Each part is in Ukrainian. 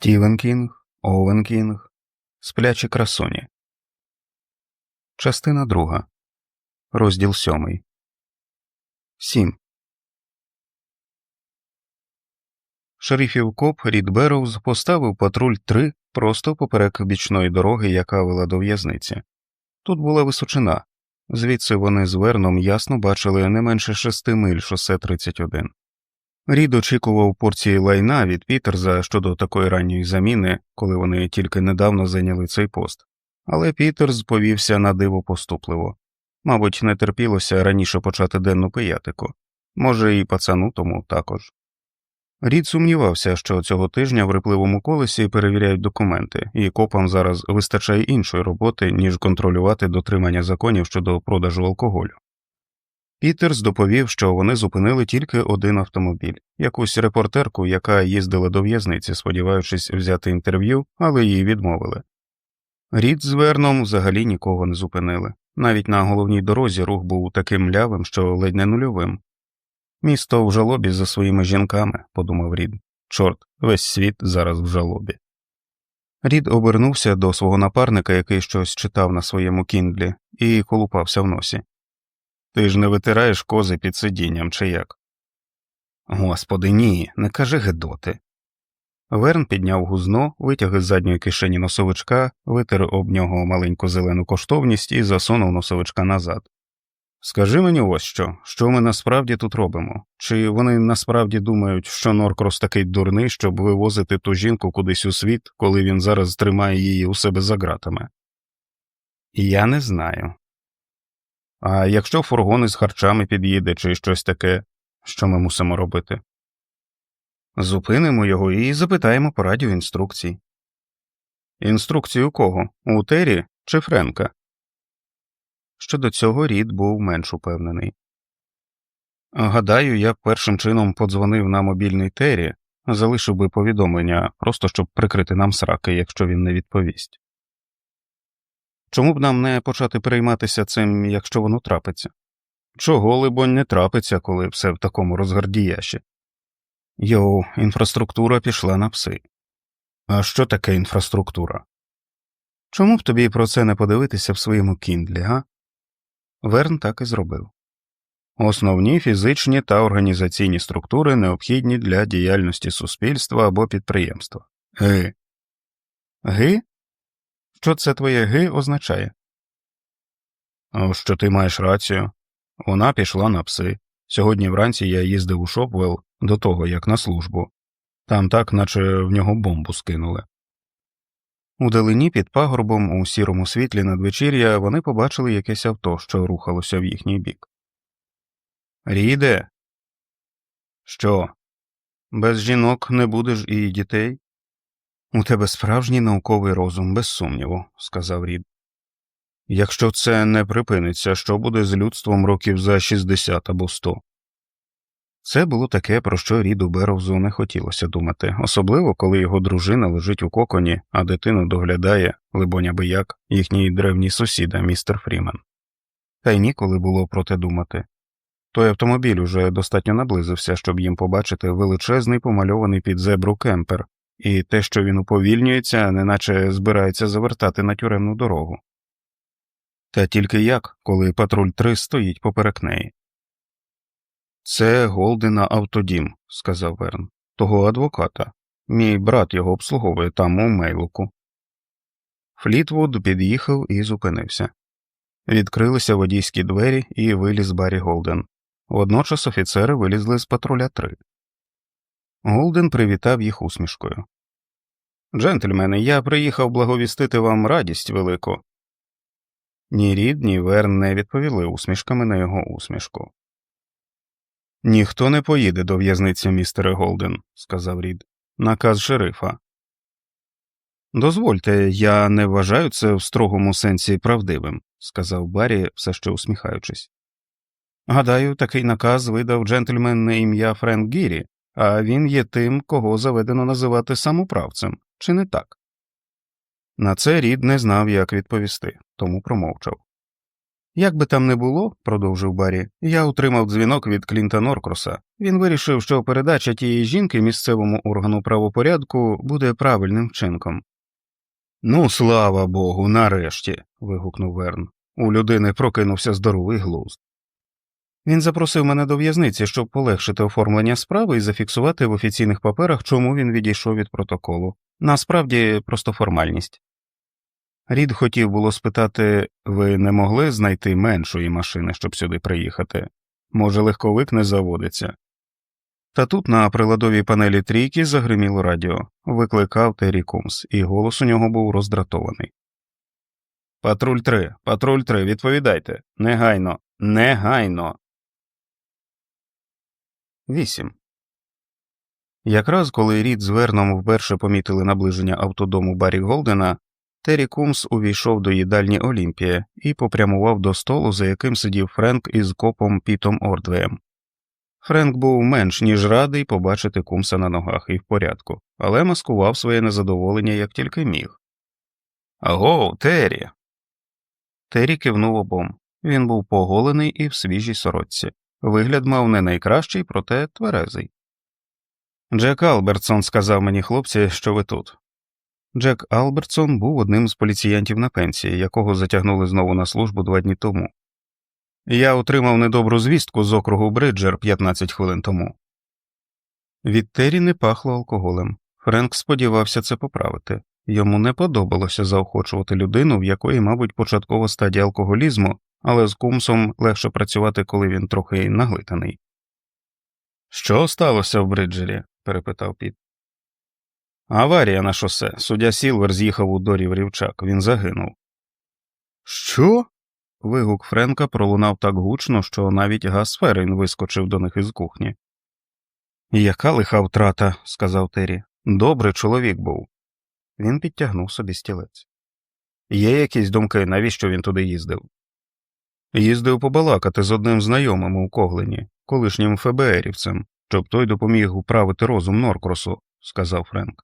Стівен Кінг, Овен Кінг, Сплячі красуні. Частина друга. Розділ сьомий. Сім. Шерифів коп Рід Берроуз поставив патруль 3 просто поперек бічної дороги, яка вела до в'язниці. Тут була височина, звідси вони з Верном ясно бачили не менше шести миль шосе 31. Рід очікував порції лайна від Пітерза щодо такої ранньої заміни, коли вони тільки недавно зайняли цей пост, але Пітерз повівся на диво поступливо. Мабуть, не терпілося раніше почати денну пиятику, може, і пацану тому також. Рід сумнівався, що цього тижня в рипливому колесі перевіряють документи, і копам зараз вистачає іншої роботи, ніж контролювати дотримання законів щодо продажу алкоголю. Пітерс доповів, що вони зупинили тільки один автомобіль, якусь репортерку, яка їздила до в'язниці, сподіваючись взяти інтерв'ю, але її відмовили. Рід з Верном взагалі нікого не зупинили. Навіть на головній дорозі рух був таким млявим, що ледь не нульовим. Місто в жалобі за своїми жінками, подумав Рід. Чорт, весь світ зараз в жалобі. Рід обернувся до свого напарника, який щось читав на своєму кіндлі, і колупався в носі. Ти ж не витираєш кози під сидінням, чи як? Господи, ні, не кажи гедоти. Верн підняв гузно, витяг із задньої кишені носовичка, витер об нього маленьку зелену коштовність і засунув носовичка назад. Скажи мені ось що, що ми насправді тут робимо? Чи вони насправді думають, що Норкрос такий дурний, щоб вивозити ту жінку кудись у світ, коли він зараз тримає її у себе за ґратами? Я не знаю. А якщо фургон із харчами під'їде чи щось таке, що ми мусимо робити? Зупинимо його і запитаємо по радіо інструкцій. Інструкцію кого? У Тері чи Френка? Щодо цього Рід був менш упевнений. Гадаю, я першим чином подзвонив на мобільний Тері, залишив би повідомлення, просто щоб прикрити нам сраки, якщо він не відповість. Чому б нам не почати перейматися цим, якщо воно трапиться? Чого, либонь, не трапиться, коли все в такому розгардіяші? Йоу, інфраструктура пішла на пси. А що таке інфраструктура? Чому б тобі про це не подивитися в своєму кіндлі, га? Верн так і зробив. Основні фізичні та організаційні структури необхідні для діяльності суспільства або підприємства. Ги. Ги? Що це твоє ги означає? Що ти маєш рацію. Вона пішла на пси. Сьогодні вранці я їздив у Шопвелл до того, як на службу. Там так, наче в нього бомбу скинули. Удалині під пагорбом у сірому світлі надвечір'я вони побачили якесь авто, що рухалося в їхній бік. Ріде. Що? Без жінок не будеш і дітей? У тебе справжній науковий розум, без сумніву, сказав Рід. Якщо це не припиниться, що буде з людством років за 60 або 100? Це було таке, про що Ріду Беровзу не хотілося думати, особливо коли його дружина лежить у коконі, а дитину доглядає, либоня би як, їхній древній сусіда, містер Фрімен. Та й ніколи було про те думати. Той автомобіль уже достатньо наблизився, щоб їм побачити величезний помальований під зебру кемпер, і те, що він уповільнюється, неначе збирається завертати на тюремну дорогу. Та тільки як, коли патруль 3 стоїть поперек неї. Це Голдена Автодім, сказав Верн, того адвоката. Мій брат його обслуговує там у мейлуку. Флітвуд під'їхав і зупинився. Відкрилися водійські двері і виліз Баррі Голден. Водночас офіцери вилізли з патруля 3. Голден привітав їх усмішкою. Джентльмени, я приїхав благовістити вам радість велику. Ні Рід, ні Верн не відповіли усмішками на його усмішку. Ніхто не поїде до в'язниці, містере Голден, сказав Рід. Наказ шерифа. Дозвольте, я не вважаю це в строгому сенсі правдивим, сказав Баррі, все ще усміхаючись. Гадаю, такий наказ видав джентльмен на ім'я Френк Гірі, а він є тим, кого заведено називати самоправцем, чи не так? На це Рід не знав, як відповісти, тому промовчав. Як би там не було, продовжив Баррі, я отримав дзвінок від Клінта Норкроса. Він вирішив, що передача тієї жінки місцевому органу правопорядку буде правильним вчинком. Ну, слава Богу, нарешті. вигукнув Верн. У людини прокинувся здоровий глузд. Він запросив мене до в'язниці, щоб полегшити оформлення справи і зафіксувати в офіційних паперах, чому він відійшов від протоколу. Насправді просто формальність. Рід хотів було спитати ви не могли знайти меншої машини, щоб сюди приїхати? Може, легковик не заводиться. Та тут на приладовій панелі трійки загриміло радіо, викликав Террі Кумс, і голос у нього був роздратований. Патруль 3, патруль 3, відповідайте. Негайно, негайно. 8. Якраз коли Рід з Верном вперше помітили наближення автодому Баррі Голдена, Террі Кумс увійшов до їдальні Олімпія і попрямував до столу, за яким сидів Френк із копом Пітом Ордвеєм. Френк був менш ніж радий побачити кумса на ногах і в порядку, але маскував своє незадоволення як тільки міг. Аго, Террі. Террі кивнув обом. Він був поголений і в свіжій сорочці. Вигляд мав не найкращий, проте тверезий. Джек Албертсон сказав мені, хлопці, що ви тут. Джек Албертсон був одним з поліціянтів на пенсії, якого затягнули знову на службу два дні тому. Я отримав недобру звістку з округу Бриджер 15 хвилин тому. Від Террі не пахло алкоголем. Френк сподівався це поправити. Йому не подобалося заохочувати людину, в якої, мабуть, початкова стадія алкоголізму, але з кумсом легше працювати, коли він трохи наглитаний. Що сталося в Бриджері? перепитав Піт. Аварія на шосе. Суддя Сілвер з'їхав у дорів рівчак, він загинув. Що? Вигук Френка пролунав так гучно, що навіть Гасферин вискочив до них із кухні. Яка лиха втрата, сказав Террі. Добрий чоловік був. Він підтягнув собі стілець. Є якісь думки, навіщо він туди їздив? Їздив побалакати з одним знайомим у Коглені, колишнім ФБРівцем, щоб той допоміг управити розум Норкросу, сказав Френк.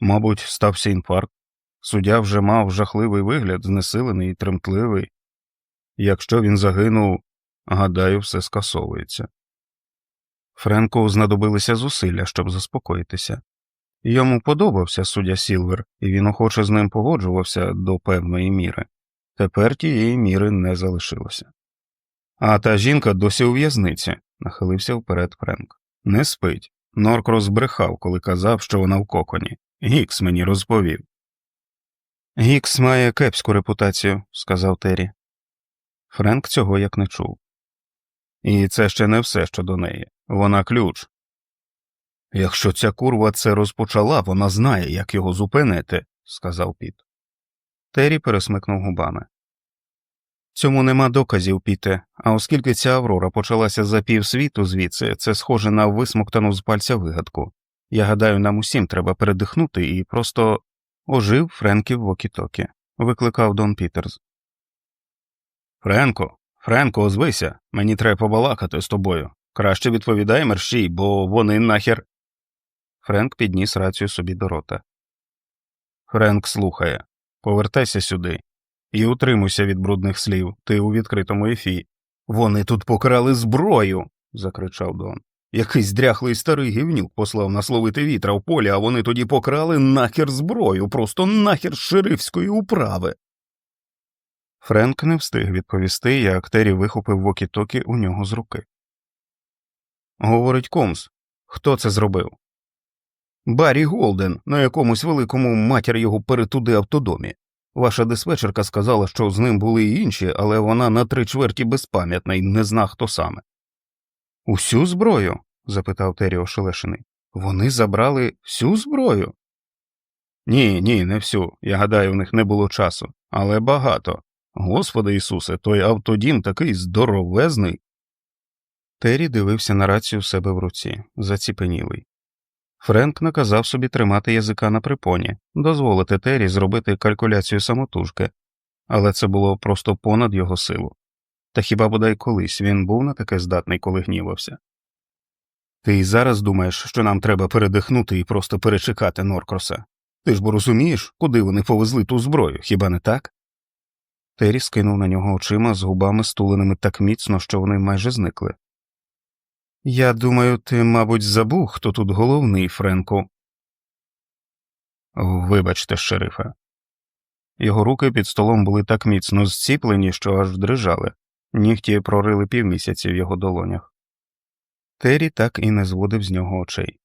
Мабуть, стався інфаркт. Суддя вже мав жахливий вигляд, знесилений і тремтливий. Якщо він загинув, гадаю, все скасовується. Френку знадобилися зусилля, щоб заспокоїтися. Йому подобався суддя Сілвер, і він охоче з ним погоджувався до певної міри. Тепер тієї міри не залишилося. А та жінка досі у в'язниці, нахилився вперед Френк. Не спить. Норкрос збрехав, коли казав, що вона в коконі. Гікс мені розповів. Гікс має кепську репутацію, сказав Террі. Френк цього як не чув. І це ще не все щодо неї. Вона ключ. Якщо ця курва це розпочала, вона знає, як його зупинити, сказав Піт. Террі пересмикнув губами. Цьому нема доказів, Піте, а оскільки ця Аврора почалася за півсвіту звідси, це схоже на висмоктану з пальця вигадку. Я гадаю, нам усім треба передихнути і просто ожив Френків Вокітокі, викликав Дон Пітерс. Френко, Френко, озвися, мені треба побалакати з тобою. Краще відповідай мерщій, бо вони нахер. Френк підніс рацію собі до рота. Френк слухає. Повертайся сюди і утримуйся від брудних слів, ти у відкритому ефі. Вони тут покрали зброю. закричав Дон. Якийсь дряхлий старий гівнюк послав нас ловити вітра в полі, а вони тоді покрали нахер зброю, просто нахер шерифської управи. Френк не встиг відповісти, як Террі вихопив вокітокі у нього з руки. Говорить Комс. Хто це зробив? Баррі Голден на якомусь великому матір його перетуди автодомі. Ваша диспетчерка сказала, що з ним були й інші, але вона на три чверті безпам'ятна і не зна, хто саме. Усю зброю? запитав Террі ошелешений. Вони забрали всю зброю? Ні, ні, не всю. Я гадаю, в них не було часу, але багато. Господи Ісусе, той автодім такий здоровезний. Террі дивився на рацію в себе в руці, заціпенілий. Френк наказав собі тримати язика на припоні, дозволити Террі зробити калькуляцію самотужки, але це було просто понад його силу. Та хіба бодай колись він був на таке здатний, коли гнівався? Ти й зараз думаєш, що нам треба передихнути і просто перечекати Норкроса? Ти ж бо розумієш, куди вони повезли ту зброю, хіба не так? Террі скинув на нього очима з губами стуленими так міцно, що вони майже зникли. Я думаю, ти, мабуть, забув, хто тут головний, Френку. Вибачте, шерифе. Його руки під столом були так міцно зціплені, що аж дрижали, нігті прорили півмісяці в його долонях. Террі так і не зводив з нього очей.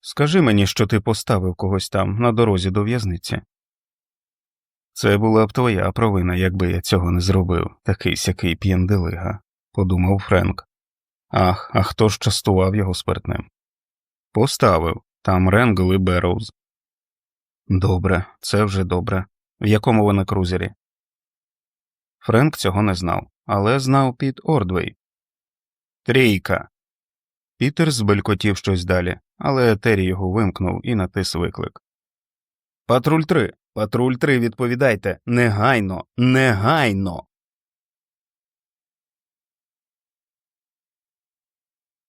Скажи мені, що ти поставив когось там на дорозі до в'язниці. Це була б твоя провина, якби я цього не зробив, такий сякий п'єнделига, подумав Френк. Ах, а хто ж частував його спиртним? Поставив там Ренгл і Берроуз. Добре, це вже добре. В якому ви крузері? Френк цього не знав, але знав Піт Ордвей. Трійка. Пітер збелькотів щось далі, але Террі його вимкнув і натис виклик. Патруль 3. Патруль 3, відповідайте. Негайно, негайно.